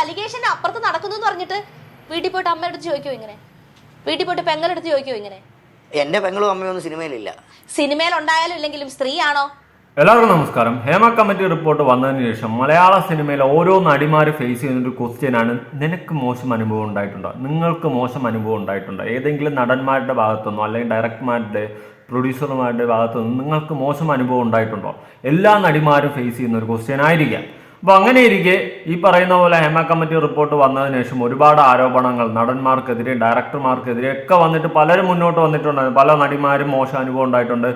Allegation അപ്പുറത്ത് നടക്കുന്നു എന്ന് പറഞ്ഞിട്ട് വീട്ടിൽ പോയിട്ട് അമ്മയുടെ അടുത്ത് ചോദിക്കോ ഇങ്ങനെ? വീട്ടിൽ പോയിട്ട് പെങ്ങളുടെ അടുത്ത് ചോദിക്കോ ഇങ്ങനെ? എന്റെ പെങ്ങളും അമ്മയൊന്നും സിനിമയിലില്ല. സിനിമയിൽ ഉണ്ടായാലും ഇല്ലെങ്കിലും സ്ത്രീയാണോ? എല്ലാവർക്കും നമസ്കാരം. ഹേമ കമ്മിറ്റി റിപ്പോർട്ട് വന്നതിന് ശേഷം മലയാള സിനിമയിലെ ഓരോ നടിമാർ ഫേസ് ചെയ്യുന്ന ഒരു ക്വസ്റ്റ്യൻ ആണ് നിനക്ക് മോശം അനുഭവം ഉണ്ടായിട്ടുണ്ടോ? നിങ്ങൾക്ക് മോശം അനുഭവം ഉണ്ടായിട്ടുണ്ടോ? ഏതെങ്കിലും നടന്മാരുടെ ഭാഗത്തുനിന്നോ അല്ലെങ്കിൽ ഡയറക്ടർമാരുടെ പ്രൊഡ്യൂസർമാരുടെ ഭാഗത്തുനിന്ന് നിങ്ങൾക്ക് മോശം അനുഭവം ഉണ്ടായിട്ടുണ്ടോ? എല്ലാ നടിമാരും ഫേസ് ചെയ്യുന്ന ഒരു ക്വസ്റ്റ്യൻ ആയിരിക്കാം. അപ്പോൾ അങ്ങനെ ഇരിക്കെ ഈ പറയുന്ന പോലെ ഹേമ കമ്മിറ്റി റിപ്പോർട്ട് വന്നതിന് ശേഷം ഒരുപാട് ആരോപണങ്ങൾ നടന്മാർക്കെതിരെ ഡയറക്ടർമാർക്കെതിരെ ഒക്കെ വന്നിട്ട് പലരും മുന്നോട്ട് വന്നിട്ടുണ്ടായിരുന്നു. പല നടിമാരും മോശം അനുഭവം ഉണ്ടായിട്ടുണ്ട്.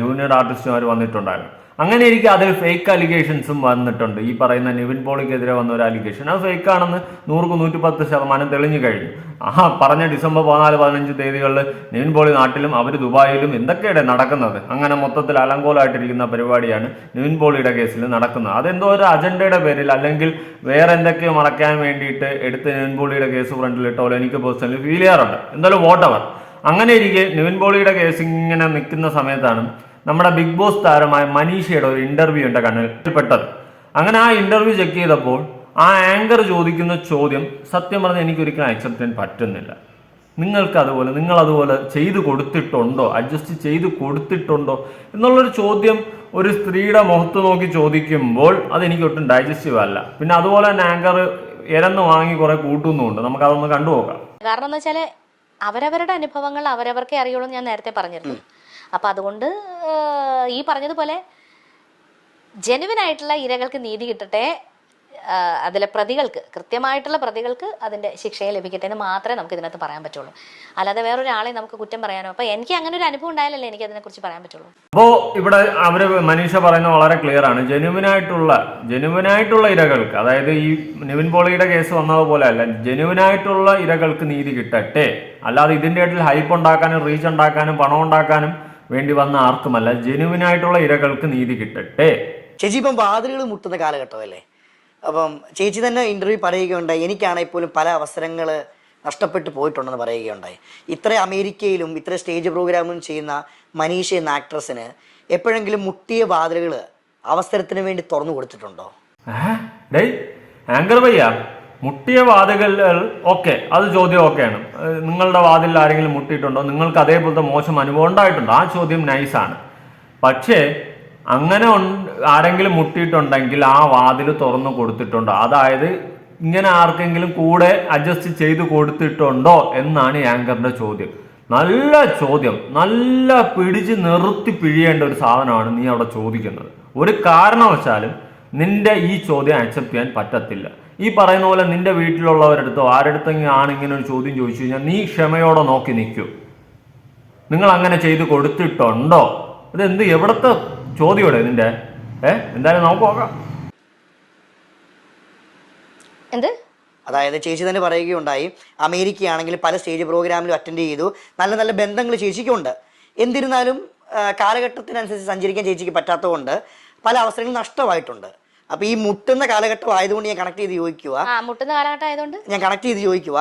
ജൂനിയർ ആർട്ടിസ്റ്റുമാർ വന്നിട്ടുണ്ടായിരുന്നു. അങ്ങനെ ഇരിക്കെ അതിൽ ഫേക്ക് അലിഗേഷൻസും വന്നിട്ടുണ്ട്. ഈ പറയുന്ന നിവിൻ പോളിക്കെതിരെ വന്ന ഒരു അലിഗേഷൻ അത് ഫേക്ക് ആണെന്ന് നൂറുക്ക് നൂറ്റി പത്ത് ശതമാനം തെളിഞ്ഞു കഴിഞ്ഞു. ആ പറഞ്ഞ ഡിസംബർ പതിനാല് പതിനഞ്ച് തീയതികളിൽ നിവിൻ പോളി നാട്ടിലും അവർ ദുബായിലും എന്തൊക്കെയാണ് നടക്കുന്നത്? അങ്ങനെ മൊത്തത്തിൽ അലങ്കോലമായിട്ടിരിക്കുന്ന പരിപാടിയാണ് നിവിൻ പോളിയുടെ കേസിൽ നടക്കുന്നത്. അതെന്തോ ഒരു അജണ്ടയുടെ പേരിൽ അല്ലെങ്കിൽ വേറെ എന്തൊക്കെയോ മറക്കാൻ വേണ്ടിയിട്ട് എടുത്ത് നിവിൻ പോളിയുടെ കേസ് ഫ്രണ്ടിൽ പോലെ എനിക്ക് പേഴ്സണലി ഫീൽ ചെയ്യാറുണ്ട്. എന്തായാലും വോട്ടവർ അങ്ങനെ ഇരിക്കെ നിവിൻ പോളിയുടെ കേസ് ഇങ്ങനെ നിൽക്കുന്ന സമയത്താണ് നമ്മുടെ ബിഗ് ബോസ് താരമായ മനീഷയുടെ ഒരു ഇന്റർവ്യൂ എന്റെ കണ്ണിൽ പെട്ടത്. അങ്ങനെ ആ ഇന്റർവ്യൂ ചെക്ക് ചെയ്തപ്പോൾ ആ ആങ്കർ ചോദിക്കുന്ന ചോദ്യം സത്യം പറഞ്ഞാൽ എനിക്ക് ഒരിക്കലും അക്സെപ്റ്റ് ചെയ്യാൻ പറ്റുന്നില്ല. നിങ്ങൾക്ക് അതുപോലെ നിങ്ങൾ അതുപോലെ ചെയ്തു കൊടുത്തിട്ടുണ്ടോ? അഡ്ജസ്റ്റ് ചെയ്തു കൊടുത്തിട്ടുണ്ടോ? എന്നുള്ളൊരു ചോദ്യം ഒരു സ്ത്രീയുടെ മുഖത്ത് നോക്കി ചോദിക്കുമ്പോൾ അതെനിക്ക് ഒട്ടും ഡൈജസ്റ്റീവ് അല്ല. പിന്നെ അതുപോലെ തന്നെ ആങ്കർ ഇരന്ന് വാങ്ങി കുറെ കൂട്ടുന്നുമുണ്ട്. നമുക്ക് അതൊന്ന് കണ്ടുപോകാം കാരണം എന്താ വെച്ചാൽ അവരവരുടെ അനുഭവങ്ങൾ അവരവർക്കേ അറിയുള്ളൂ ഞാൻ നേരത്തെ പറഞ്ഞിരുന്നു. അപ്പൊ അതുകൊണ്ട് ഈ പറഞ്ഞതുപോലെ ജെനുവിൻ ആയിട്ടുള്ള ഇരകൾക്ക് നീതി കിട്ടട്ടെ അതിലെ പ്രതികൾക്ക് കൃത്യമായിട്ടുള്ള പ്രതികൾക്ക് അതിന്റെ ശിക്ഷയെ ലഭിക്കട്ടെ എന്ന് മാത്രമേ നമുക്ക് ഇതിനകത്ത് പറയാൻ പറ്റുള്ളൂ. അല്ലാതെ വേറൊരാളെ നമുക്ക് കുറ്റം പറയാനോ? അപ്പൊ എനിക്ക് അങ്ങനെ ഒരു അനുഭവം ഉണ്ടായാലല്ലേ എനിക്ക് അതിനെക്കുറിച്ച് പറയാൻ പറ്റുള്ളൂ. അപ്പോൾ ഇവിടെ അവർ മനീഷ പറയുന്നത് വളരെ ക്ലിയർ ആണ്. ജെനുവിനായിട്ടുള്ള ജെനുവിനായിട്ടുള്ള ഇരകൾക്ക് അതായത് ഈ നിവിൻ പോളിയുടെ കേസ് വന്നതുപോലെ അല്ല ജെനുവിനായിട്ടുള്ള ഇരകൾക്ക് നീതി കിട്ടട്ടെ. അല്ലാതെ ഇതിന്റെ ഇടയിൽ ഹൈപ്പ് ഉണ്ടാക്കാനും റീച്ച് ഉണ്ടാക്കാനും പണം ഉണ്ടാക്കാനും വേണ്ടി വന്ന ആർക്കുമല്ല ജെനുവിനായിട്ടുള്ള ഇരകൾക്ക് നീതി കിട്ടട്ടെ. ചേച്ചി ഇപ്പം വാതിലുകൾ മുട്ടുന്ന കാലഘട്ടമല്ലേ? അപ്പം ചേച്ചി തന്നെ ഇന്റർവ്യൂ പറയുകയുണ്ടായി എനിക്കാണെങ്കിൽ പോലും പല അവസരങ്ങൾ നഷ്ടപ്പെട്ടു പോയിട്ടുണ്ടെന്ന് പറയുകയുണ്ടായി. ഇത്ര അമേരിക്കയിലും ഇത്ര സ്റ്റേജ് പ്രോഗ്രാമും ചെയ്യുന്ന മനീഷ എന്ന ആക്ട്രസിന് എപ്പോഴെങ്കിലും മുട്ടിയ വാതിലുകൾ അവസരത്തിന് വേണ്ടി തുറന്നു കൊടുത്തിട്ടുണ്ടോ? ആങ്കർ ഭയ്യ മുട്ടിയ വാതിലുകൾ ഓക്കെ അത് ചോദ്യം ഓക്കെയാണ്. നിങ്ങളുടെ വാതിലിൽ ആരെങ്കിലും മുട്ടിയിട്ടുണ്ടോ? നിങ്ങൾക്ക് അതേപോലത്തെ മോശം അനുഭവം ഉണ്ടായിട്ടുണ്ടോ. ആ ചോദ്യം നൈസാണ്. പക്ഷേ അങ്ങനെ ആരെങ്കിലും മുട്ടിയിട്ടുണ്ടെങ്കിൽ ആ വാതിൽ തുറന്നു കൊടുത്തിട്ടുണ്ടോ. അതായത് ഇങ്ങനെ ആർക്കെങ്കിലും കൂടെ അഡ്ജസ്റ്റ് ചെയ്ത് കൊടുത്തിട്ടുണ്ടോ എന്നാണ് ആങ്കറിന്റെ ചോദ്യം. നല്ല ചോദ്യം. നല്ല പിടിച്ച് നിർത്തി പിഴിയേണ്ട ഒരു സാധനമാണ് നീ അവിടെ ചോദിക്കുന്നത്. ഒരു കാരണവശാലും നിന്റെ ഈ ചോദ്യം അക്സെപ്റ്റ് ചെയ്യാൻ പറ്റത്തില്ല. ഈ പറയുന്ന പോലെ നിന്റെ വീട്ടിലുള്ളവരടുത്തോ ആരടുത്തെങ്കിലും ആണ് ഇങ്ങനെ ഒരു ചോദ്യം ചോദിച്ചു കഴിഞ്ഞാൽ നീ ക്ഷമയോടെ നോക്കി നിൽക്കൂ. നിങ്ങൾ അങ്ങനെ ചെയ്ത് കൊടുത്തിട്ടുണ്ടോ? ഇത് എന്ത് എവിടത്തെ ചോദ്യമോടെ നിന്റെ ഏ? എന്തായാലും നമുക്ക് നോക്കാം. എന്ത്? അതായത് ചേച്ചി തന്നെ പറയുകയുണ്ടായി അമേരിക്കയാണെങ്കിൽ പല സ്റ്റേജ് പ്രോഗ്രാമിലും അറ്റൻഡ് ചെയ്തു. നല്ല നല്ല ബന്ധങ്ങൾ ചേച്ചിക്കുണ്ട്. എന്നിരുന്നാലും കാലഘട്ടത്തിനനുസരിച്ച് സഞ്ചരിക്കാൻ ചേച്ചിക്ക് പറ്റാത്തതുകൊണ്ട് പല അവസരങ്ങളും നഷ്ടമായിട്ടുണ്ട്. അപ്പോൾ ഈ മുട്ടുന്ന കാലഘട്ടം ആയതുകൊണ്ട് ഞാൻ കണക്ട് ചെയ്ത് ചോദിക്കുക ആ മുട്ടുന്ന കാലഘട്ടം ആയതുകൊണ്ട്? ഞാൻ കണക്ട് ചെയ്ത് ചോദിക്കുക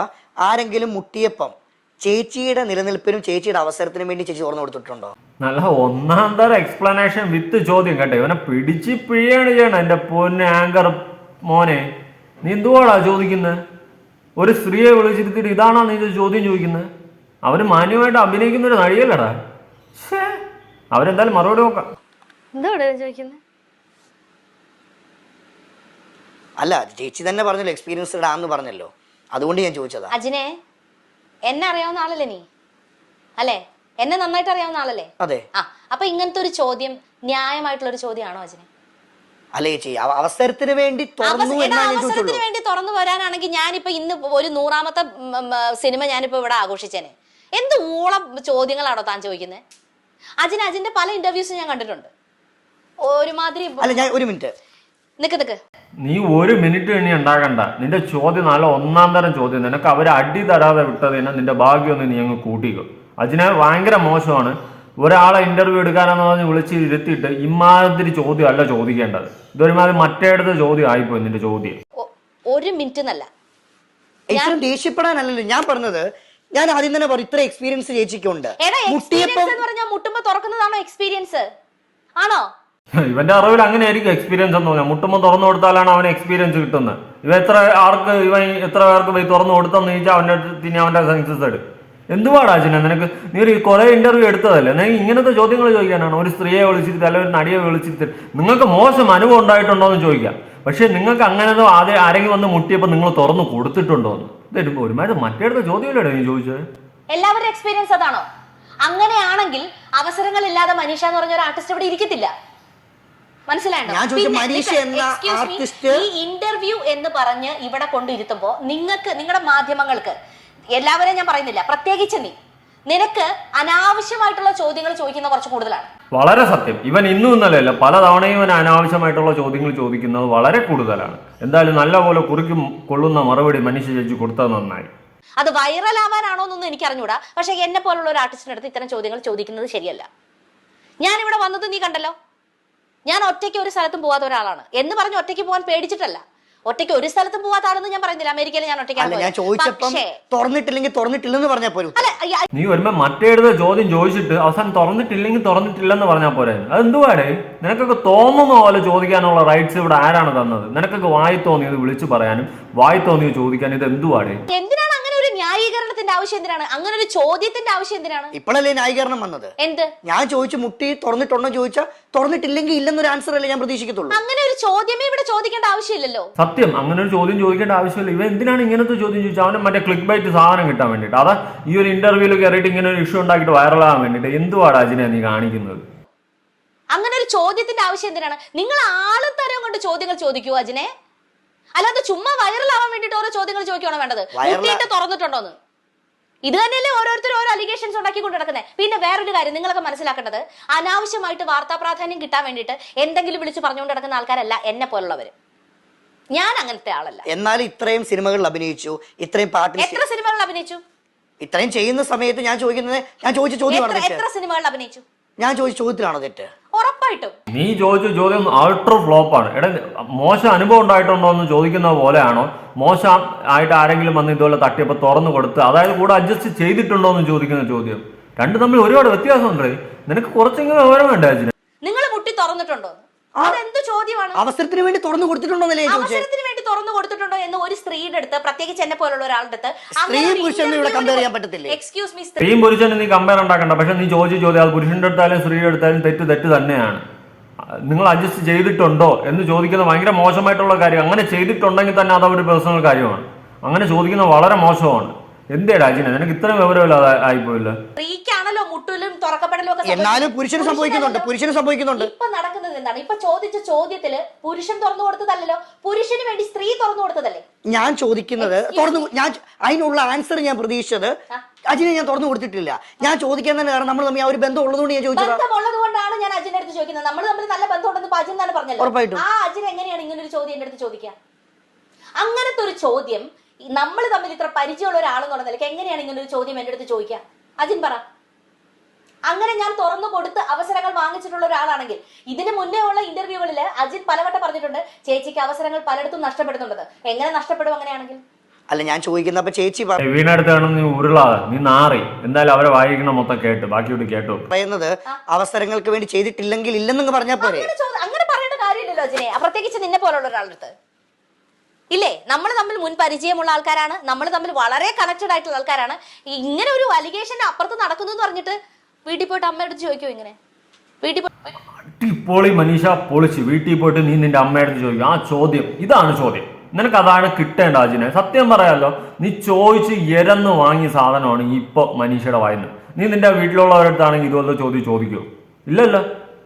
ആരെങ്കിലും മുട്ടിയപ്പം ചേച്ചിയുടെ നിലനിൽപ്പിനും ചേച്ചിയുടെ അവസരത്തിനും വേണ്ടി ചേച്ചി തുറന്നു കൊടുത്തിട്ടുണ്ടോ? നല്ല ഒന്നാം തരം എക്സ്പ്ലനേഷൻ വിത്ത് ചോദ്യം കേട്ടോ. ഇവനെ പിടിച്ച് പിഴയാണ് ചെയ്യണം എന്റെ പൊന്നെ ആങ്കർ മോനെ. നീ എന്തുവാടാ ചോദിക്കുന്നത് ഒരു സ്ത്രീയെ വിളിച്ചിരുത്തിട്ട് ഇതാണോ നീ ചോദ്യം ചോദിക്കുന്നത് അവന് മാന്യമായിട്ട് അഭിനയിക്കുന്ന ഒരു നഴിയല്ലടാ അവരെന്തായാലും മറുപടി നോക്കാം. എന്തോടെ ചോദിക്കുന്നത് അല്ല ചേച്ചി തന്നെ പറഞ്ഞല്ലോ എക്സ്പീരിയൻസ്ഡ് ആണെന്ന് പറഞ്ഞല്ലോ. അതുകൊണ്ട് ഞാൻ ചോദിച്ചതാ. അജിനെ എന്നെ അറിയാവുന്ന ആളല്ലേ നീ? അല്ലേ? എന്നെ നന്നായിട്ട് അറിയാവുന്ന ആളല്ലേ? അതെ. ആ അപ്പൊ ഇങ്ങനത്തെ ഒരു ചോദ്യം ന്യായമായിട്ടുള്ള ഒരു ചോദ്യമാണോ അജിനെ? അല്ല ചേച്ചി അവ- അവസരത്തിന് വേണ്ടി തുറന്നു അവസരത്തിന് വേണ്ടി തുറന്നു വരാനാണെങ്കിൽ ഞാനിപ്പോ ഇന്ന് ഒരു നൂറാമത്തെ ഉം, ഉം, സിനിമ ഞാനിപ്പോ ഇവിടെ ആഘോഷിച്ചേനെ. എന്ത് ഊളം ചോദ്യങ്ങളാണോ താൻ ചോദിക്കുന്നത് അജിന് അജിന്റെ പല ഇന്റർവ്യൂസും ഞാൻ കണ്ടിട്ടുണ്ട്. ഒരുമാതിരി അല്ല ഞാൻ ഒരു മിനിറ്റ് നിക്ക് നിക്ക്. നീ ഒരു മിനിറ്റ് ഇനി ഉണ്ടാകണ്ട. നിന്റെ ചോദ്യം നല്ല ഒന്നാം തരം ചോദ്യം. നിനക്ക് അവർ അടി തരാതെ വിട്ടതിനെ നിന്റെ ഭാഗ്യമൊന്നും നീ അങ്ങ് കൂട്ടിക്കോ. അതിനെ ഭയങ്കര മോശമാണ്. ഒരാളെ ഇന്റർവ്യൂ എടുക്കാനെന്ന് പറഞ്ഞ് വിളിച്ച് ഇരുത്തിയിട്ട് ഇമാതിരി ചോദ്യം അല്ല ചോദിക്കേണ്ടത്. ഇതൊരുമാതിരി മറ്റേടത്തെ ചോദ്യം ആയിപ്പോയി നിന്റെ ചോദ്യം. ഒരു മിനിറ്റ് എന്നല്ല. ഇത്രയും ദേഷ്യപ്പെടാനല്ലല്ലോ. ഞാൻ പറഞ്ഞത് ഞാൻ ആദ്യം തന്നെ പറഞ്ഞു ഇത്ര എക്സ്പീരിയൻസ് ചേച്ചിക്കുണ്ട്. എടാ മുട്ടിയപ്പം എക്സ്പീരിയൻസ് എന്ന് പറഞ്ഞാൽ മുട്ടുമ്പോ തുറക്കുന്നതാണോ എക്സ്പീരിയൻസ് ആണോ? ഇവന്റെ അറിവിൽ അങ്ങനെ ആയിരിക്കും എക്സ്പീരിയൻസ് എന്ന് പറഞ്ഞാൽ മുട്ടുമ്പോൾ തുറന്നു കൊടുത്താലാണ് അവന് എക്സ്പീരിയൻസ് കിട്ടുന്നത്. ഇവ എത്ര ആർക്ക് ഇവൻ എത്ര പേർക്ക് പോയി തുറന്നു കൊടുത്തെന്ന് ചോദിച്ചാൽ അവന്റെ അടുത്ത് അവന്റെ സെൻസസ് എടുക്കും എന്തുപാടാ അച്ഛനെ നിനക്ക് നീ ഒരു കുറെ ഇന്റർവ്യൂ എടുത്തതല്ലേ? നിനക്ക് ഇങ്ങനത്തെ ചോദ്യങ്ങൾ ചോദിക്കാനാണ്. ഒരു സ്ത്രീയെ വിളിച്ചിട്ട് അല്ലെങ്കിൽ ഒരു നടിയെ വിളിച്ചിട്ട് നിങ്ങൾക്ക് മോശം അനുഭവം ഉണ്ടായിട്ടുണ്ടോ എന്ന് ചോദിക്കാം. പക്ഷെ നിങ്ങൾക്ക് അങ്ങനെ ആദ്യം ആരെങ്കിലും വന്ന് മുട്ടിയപ്പോൾ നിങ്ങൾ തുറന്നു കൊടുത്തിട്ടുണ്ടോ എന്ന്. ഒരുമാതിരി മറ്റേടത്തെ ചോദ്യമില്ലേ നീ ചോദിച്ചത്. എല്ലാവരുടെ എക്സ്പീരിയൻസ് അതാണോ? അങ്ങനെയാണെങ്കിൽ അവസരങ്ങളില്ലാതെ മനീഷ എന്ന് പറഞ്ഞ ഒരു ആർട്ടിസ്റ്റ് ഇവിടെ ഇരിക്കത്തില്ല. മനസ്സിലായോ? ഞാൻ ചോദിച്ച മനീഷ എന്ന artist- ഈ ഇന്റർവ്യൂ എന്ന് പറഞ്ഞ് ഇവിടെ കൊണ്ടിരുത്തുമ്പോ നിങ്ങൾക്ക് നിങ്ങളുടെ മാധ്യമങ്ങൾക്ക് എല്ലാവരെയും ഞാൻ പറയുന്നില്ല പ്രത്യേകിച്ച് നീ. നിനക്ക് അനാവശ്യമായിട്ടുള്ള ചോദ്യങ്ങൾ ചോദിക്കുന്ന കുറച്ച് കൂടുതലാണ്. വളരെ സത്യം. ഇവൻ ഇന്നും ഇന്നലെയല്ല പല തവണയും ഇവൻ അനാവശ്യമായിട്ടുള്ള ചോദ്യങ്ങൾ ചോദിക്കുന്നത് വളരെ കൂടുതലാണ്. എന്തായാലും നല്ലപോലെ കുറിക്കും കൊള്ളുന്ന മറുപടി മനുഷ്യ ചേച്ചി കൊടുത്തത് നന്നായി. അത് വൈറൽ ആവാനാണോ എന്നൊന്നും എനിക്ക് അറിഞ്ഞൂടാ പക്ഷെ എന്നെ പോലുള്ള ഒരു ആർട്ടിസ്റ്റിനടുത്ത് ഇത്തരം ചോദ്യങ്ങൾ ചോദിക്കുന്നത് ശരിയല്ല. ഞാൻ ഇവിടെ വന്നത് നീ കണ്ടല്ലോ. ഞാൻ ഒറ്റയ്ക്ക് ഒരു സ്ഥലത്തും പോവാത്ത ഒരാളാണ്. എന്ന് പറഞ്ഞ് ഒറ്റയ്ക്ക് പോകാൻ പേടിച്ചിട്ടല്ല. ഒറ്റയ്ക്ക് ഒരു സ്ഥലത്തും പോവാത്ത ആളെന്ന് ഞാൻ പറയുന്നില്ല. അമേരിക്കയിൽ ഞാൻ ഒറ്റയ്ക്ക് നീ വരുമ്പോ മറ്റേടത്തെ ചോദ്യം ചോദിച്ചിട്ട് അവസാനം തുറന്നിട്ടില്ലെങ്കിൽ തുറന്നിട്ടില്ലെന്ന് പറഞ്ഞാൽ പോരെ? അതെന്തുവാടേ നിനക്കൊക്കെ തോന്നുന്ന പോലെ ചോദിക്കാനുള്ള റൈറ്റ്സ് ഇവിടെ ആരാണ് തന്നത്? നിനക്കൊക്കെ വായി തോന്നിയത് വിളിച്ചു പറയാനും വായി തോന്നിയത് ചോദിക്കാനും ഇത് എന്തുവാടേ എന്തിനാണ് ന്യായീകരണത്തിന്റെ ആവശ്യം എന്തിനാണ്? അങ്ങനെ ഒരു ചോദ്യത്തിന്റെ ആവശ്യം എന്തിനാണ്? ഇപ്പോഴല്ലേ ന്യായീകരണം വന്നത്? എന്ത്? ഞാൻ ചോദിച്ചു മുട്ടി തുറന്നിട്ടുണ്ടോ ചോദിച്ചാൽ തുറന്നിട്ടില്ലെങ്കിൽ ഇല്ലെന്നൊരു ആൻസർ അല്ലേ ഞാൻ പ്രതീക്ഷിക്കത്തുള്ളൂ. അങ്ങനെ ഒരു ചോദ്യമേ ഇവിടെ ചോദിക്കേണ്ട ആവശ്യമില്ലല്ലോ. സത്യം അങ്ങനെ ഒരു ചോദ്യം ചോദിക്കേണ്ട ആവശ്യമില്ല. ഇവ എന്തിനാണ് ഇങ്ങനത്തെ ചോദ്യം ചോദിച്ചാൽ അവന് മറ്റേ ക്ലിക്ക് ബൈറ്റ് സാധനം കിട്ടാൻ വേണ്ടിയിട്ട്. അതാ ഈ ഒരു ഇന്റർവ്യൂവിൽ കയറിയിട്ട് ഇങ്ങനെ ഒരു ഇഷ്യൂ ഉണ്ടാക്കിയിട്ട് വൈറലാകാൻ വേണ്ടിയിട്ട്. എന്തുവാടാ അജിനെ നീ കാണിക്കുന്നത്? അങ്ങനെ ഒരു ചോദ്യത്തിന്റെ ആവശ്യം എന്തിനാണ്? നിങ്ങൾ ആൾ തരം കൊണ്ട് ചോദ്യങ്ങൾ ചോദിക്കൂ അജിനെ? അല്ലാതെ ചുമ്മാ വൈറലാവാൻ വേണ്ടിട്ട് ഓരോ ചോദ്യങ്ങൾ ചോദിക്കുകയാണോ വേണ്ടത്? തുറന്നിട്ടുണ്ടോ മുട്ടിയിട്ട് തുറന്നിട്ടുണ്ടോന്ന്? ഇത് തന്നെയല്ലേ ഓരോരുത്തരും ഓരോ അലിഗേഷൻസ് ഉണ്ടാക്കി കൊണ്ട് നടക്കുന്നത് പിന്നെ വേറൊരു കാര്യം നിങ്ങളൊക്കെ മനസ്സിലാക്കേണ്ടത് അനാവശ്യമായിട്ട് വാർത്താ പ്രാധാന്യം കിട്ടാൻ വേണ്ടിയിട്ട് എന്തെങ്കിലും വിളിച്ച് പറഞ്ഞുകൊണ്ട് നടക്കുന്ന ആൾക്കാരല്ല എന്നെ പോലുള്ളവര്. ഞാൻ അങ്ങനത്തെ ആളല്ല. എന്നാൽ ഇത്രയും സിനിമകളിൽ അഭിനയിച്ചു ഇത്രയും പാട്ട് എത്ര സിനിമകളിൽ അഭിനയിച്ചു? ഇത്രയും ചെയ്യുന്ന സമയത്ത് ഞാൻ ചോദിക്കുന്നത് ഞാൻ ചോദിച്ച ചോദ്യമാണ് എത്ര സിനിമകളിൽ അഭിനയിച്ചു? ഞാൻ ചോദിച്ച ചോദ്യത്തിലാണോ തെറ്റ്? ഉറപ്പായിട്ടും. നീ ചോദിച്ച ചോദ്യം അൾട്ര ആണ്. എടാ മോശം അനുഭവം ഉണ്ടായിട്ടുണ്ടോ എന്ന് ചോദിക്കുന്ന പോലെയാണോ? മോശം ആയിട്ട് ആരെങ്കിലും വന്ന് ഇതുപോലെ തട്ടിയപ്പോൾ തുറന്നു കൊടുത്ത് അതായത് കൂടെ അഡ്ജസ്റ്റ് ചെയ്തിട്ടുണ്ടോ എന്ന് ചോദിക്കുന്ന ചോദ്യം. രണ്ട് തമ്മിൽ ഒരുപാട് വ്യത്യാസമുണ്ട്. നിനക്ക് കുറച്ചെങ്കിലും വിവരം വേണ്ട നിങ്ങൾ മുട്ടി തുറന്നിട്ടുണ്ടോ? അതെന്ത് ചോദ്യമാണ്? അവസരത്തിന് വേണ്ടി തുറന്നു കൊടുത്തിട്ടുണ്ടോ എന്നല്ലേ ചോദിച്ചത് അവസരത്തിന് വേണ്ടി തുറന്നു കൊടുത്തിട്ടുണ്ടോ എന്ന് ഒരു സ്ത്രീയുടെ അടുത്ത് പ്രത്യേകിച്ച് എന്നെ പോലുള്ള ഒരാളുടെ അടുത്ത് സ്ത്രീയും പുരുഷനും ഇവിടെ കമ്പയർ ചെയ്യാൻ പറ്റത്തില്ലേ? എക്സ്ക്യൂസ് മീ സ്ത്രീയും പുരുഷനും നീ കമ്പയർ ഉണ്ടാക്കണ്ട. പക്ഷെ നീ ചോദിച്ചു ചോദ്യം അത് പുരുഷന്റെ എടുത്താലും സ്ത്രീയുടെ എടുത്താലും തെറ്റ് തെറ്റ് തന്നെയാണ്. നിങ്ങൾ അഡ്ജസ്റ്റ് ചെയ്തിട്ടുണ്ടോ എന്ന് ചോദിക്കുന്നത് ഭയങ്കര മോശമായിട്ടുള്ള കാര്യം. അങ്ങനെ ചെയ്തിട്ടുണ്ടെങ്കിൽ തന്നെ അത് ഒരു പേഴ്സണൽ കാര്യമാണ്. അങ്ങനെ ചോദിക്കുന്നത് വളരെ മോശമാണ്. എന്തേടാ അജിനെ? നിനക്ക് ഇത്രയും വിവരമില്ലാതെ ആയിപ്പോയില്ല. സ്ത്രീക്കാണല്ലോ മുട്ടലും തുറക്കപ്പെടലും ഒക്കെ സംഭവിക്കുന്നത്. എന്നാലും പുരുഷന് സംഭവിക്കുന്നുണ്ട് പുരുഷന് സംഭവിക്കുന്നുണ്ട്. ഇപ്പൊ നടക്കുന്നത് എന്താണ്? ഇപ്പൊ ചോദിച്ച ചോദ്യത്തിൽ പുരുഷൻ തുറന്നു പുരുഷന് വേണ്ടി സ്ത്രീ തുറന്നു കൊടുത്തതല്ലേ? ഞാൻ ചോദിക്കുന്നത് തുറന്നു ഞാൻ അതിനുള്ള ആൻസർ ഞാൻ പ്രതീക്ഷിച്ചത് അജിനെ ഞാൻ തുറന്നു കൊടുത്തിട്ടില്ല. ഞാൻ ചോദിക്കാൻ തന്നെ കാരണം നമ്മൾ തമ്മിൽ ആ ഒരു ബന്ധം ഉള്ളതുകൊണ്ട് ഞാൻ ചോദിച്ചതാ. ബന്ധമുള്ളത് കൊണ്ടാണ് ഞാൻ അജിന്റെ അടുത്ത് ചോദിക്കുന്നത്. നമ്മൾ തമ്മിൽ നല്ല ബന്ധമുണ്ടെന്ന് ഇപ്പൊ അജിൻ തന്നെ പറഞ്ഞല്ലോ. ഉറപ്പായിട്ടും. ആ അജിൻ എങ്ങനെയാണ് ഇങ്ങനെ ഒരു ചോദ്യം എന്റെ അടുത്ത് ചോദിക്കുക? അങ്ങനത്തെ ഒരു ചോദ്യം നമ്മൾ തമ്മിൽ ഇത്ര പരിചയമുള്ള ഒരാളെന്നുള്ള നിലയ്ക്ക് എങ്ങനെയാണ് ഇങ്ങനെ ഒരു ചോദ്യം എന്റെ അടുത്ത് ചോദിക്കുക? അജിൻ പറ. അങ്ങനെ ഞാൻ തുറന്നു കൊടുത്ത് അവസരങ്ങൾ വാങ്ങിച്ചിട്ടുള്ള ഒരാളാണെങ്കിൽ ഇതിന് മുന്നേ ഉള്ള ഇന്റർവ്യൂകളിൽ അജിൻ പലവട്ടം പറഞ്ഞിട്ടുണ്ട് ചേച്ചിക്ക് അവസരങ്ങൾ പലയിടത്തും നഷ്ടപ്പെടുന്നുണ്ട്. എങ്ങനെ നഷ്ടപ്പെടും അങ്ങനെയാണെങ്കിൽ? അല്ല ഞാൻ ചോദിക്കുന്ന അപ്പൊ ചേച്ചി പറ- വീണടുത്ത് വേണം നീ ഉരുളാതെ. നീ നാറി. എന്തായാലും അവരെ വായിക്കണം മൊത്തം കേട്ട്. ബാക്കിയോട്ട് കേട്ടോ പറയുന്നത് അവസരങ്ങൾക്ക് വേണ്ടി ചെയ്തിട്ടില്ലെങ്കിൽ ഇല്ലെന്നൊക്കെ പറഞ്ഞാൽ പോരെ? അങ്ങനെ അങ്ങനെ പറയേണ്ട കാര്യമില്ലല്ലോ അജിനെ. പ്രത്യേകിച്ച് നിന്നെ പോലുള്ള ഒരാളുടെ അടുത്ത്. ഇല്ലേ? നമ്മൾ തമ്മിൽ മുൻ പരിചയമുള്ള ആൾക്കാരാണ്. നമ്മൾ തമ്മിൽ വളരെ കണക്റ്റഡ് ആയിട്ടുള്ള ആൾക്കാരാണ്. ഇങ്ങനെ ഒരു അലിഗേഷന്റെ അപ്പുറത്ത് നടക്കുന്നു എന്ന് പറഞ്ഞിട്ട് വീട്ടിൽ പോയിട്ട് അമ്മയോട് ചോദിക്കുമോ ഇങ്ങനെ? വീട്ടിൽ അടിപൊളി മനീഷ പൊളിച്ച് വീട്ടിൽ പോയിട്ട് നീ നിന്റെ അമ്മയോട് ചോദിക്കും. ആ ചോദ്യം ഇതാണ് ചോദ്യം. നിനക്ക് അതാണ് കിട്ടേണ്ട അജിനെ. സത്യം പറയാലോ നീ ചോദിച്ച് എരന്ന് വാങ്ങിയ സാധനമാണ് ഇപ്പൊ മനീഷയുടെ വായന നീ നിന്റെ വീട്ടിലുള്ളവരടുത്താണെങ്കിൽ ഇതുപോലത്തെ ചോദ്യം ചോദിക്കുമോ ഇല്ലല്ലോ.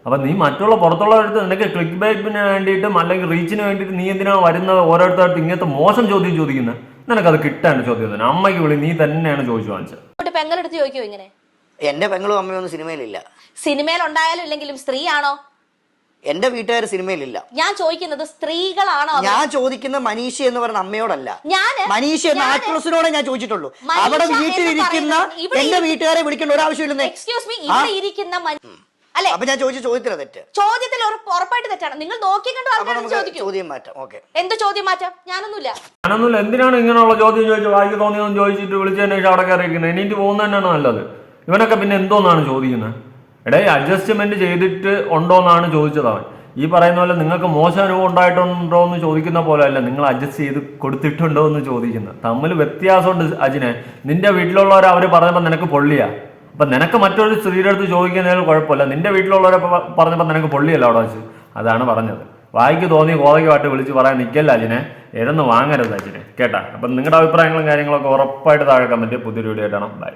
അപ്പൊ നീ മറ്റുള്ള പുറത്തുള്ളവരടുത്ത് നിനക്ക് ക്ലിക്ക് ബൈറ്റിന് വേണ്ടിയിട്ടും അല്ലെങ്കിൽ റീച്ചിന് വേണ്ടിയിട്ട് നീ എന്തിനാണ് വരുന്നത് ഓരോരുത്തരുടെ ഇങ്ങനത്തെ മോശം ചോദ്യം ചോദിക്കുന്നത് നിനക്കത് കിട്ടാണ് ചോദ്യം തന്നെ. അമ്മയ്ക്ക് വിളി നീ തന്നെയാണ് ചോദിച്ചു വാങ്ങിച്ചത്. പെങ്ങളെടുത്ത് ചോദിക്കോ ഇങ്ങനെ? എന്റെ പെങ്ങളും അമ്മയൊന്നും സിനിമയിലില്ല. സിനിമയിൽ ഉണ്ടായാലും ഇല്ലെങ്കിലും സ്ത്രീ ആണോ എന്റെ വീട്ടുകാർ സിനിമയിലില്ല. ഞാൻ ചോദിക്കുന്നത് സ്ത്രീകളാണോ? ഞാൻ ചോദിക്കുന്ന മനീഷ എന്ന് പറയുന്ന അമ്മയോടല്ല. ഞാൻ മനീഷ എന്ന ആക്ട്രസിനോടെ ഞാൻ ചോദിച്ചിട്ടുള്ളൂ. അവിടെ വീട്ടിലിരിക്കുന്ന എന്റെ വീട്ടുകാരെ വിളിക്കേണ്ട ഒരാവശ്യമില്ലെന്ന് എക്സ്ക്യൂസ് മീ ഇവിടെ ഇരിക്കുന്ന മന- അല്ലെ? അപ്പൊ ഞാൻ ചോദിച്ച ചോദ്യത്തില തെറ്റ്. ചോദ്യത്തിൽ ഉറപ്പ് ഉറപ്പായിട്ട് തെറ്റാണ്. നിങ്ങൾ നോക്കി കണ്ട അപ്പൊ ആൾക്കാരോട് നമുക്ക് ചോദിക്കൂ. ചോദ്യം മാറ്റാം. ഓക്കെ. എന്ത് ചോദ്യം മാറ്റാം? ഞാനൊന്നുമില്ല. ഞാനൊന്നുമില്ല. എന്തിനാണ് ഇങ്ങനെയുള്ള ചോദ്യം ചോദിച്ചു വായിക്ക് തോന്നിയെന്ന് ചോദിച്ചിട്ട് വിളിച്ചതിന് ശേഷം അവിടെ കയറിയിരിക്കുന്നത്. എണീറ്റ് പോകുന്നത് തന്നെയാണ് നല്ലത്. ഇവനൊക്കെ പിന്നെ എന്തോന്നാണ് ചോദിക്കുന്നത് എടേ അഡ്ജസ്റ്റ്മെന്റ് ചെയ്തിട്ട് ഉണ്ടോന്നാണ് ചോദിച്ചത് അവൻ. ഈ പറയുന്ന പോലെ നിങ്ങൾക്ക് മോശം അനുഭവം ഉണ്ടായിട്ടുണ്ടോ എന്ന് ചോദിക്കുന്ന പോലെ അല്ല നിങ്ങൾ അഡ്ജസ്റ്റ് ചെയ്ത് കൊടുത്തിട്ടുണ്ടോ എന്ന് ചോദിക്കുന്നത് തമ്മിൽ വ്യത്യാസമുണ്ട് അജിനെ. നിന്റെ വീട്ടിലുള്ളവർ അവർ പറഞ്ഞപ്പോൾ നിനക്ക് പൊള്ളിയാ. അപ്പൊ നിനക്ക് മറ്റൊരു സ്ത്രീയുടെ അടുത്ത് ചോദിക്കുന്നതിൽ കുഴപ്പമില്ല. നിന്റെ വീട്ടിലുള്ളവരെ പറഞ്ഞപ്പോൾ നിനക്ക് പൊള്ളിയല്ല അവിടെ വെച്ച്. അതാണ് പറഞ്ഞത്. വായിക്ക് തോന്നി കോതയ്ക്കുമായിട്ട് വിളിച്ച് പറയാൻ നിൽക്കല്ല അജിനെ. എഴുന്ന് വാങ്ങരുത് അജിനെ. കേട്ടാ? അപ്പം നിങ്ങളുടെ അഭിപ്രായങ്ങളും കാര്യങ്ങളൊക്കെ ഉറപ്പായിട്ട് താഴെ കമന്റ് പുതിയൊരു വീഡിയോ ആയിട്ടാണ് ബൈ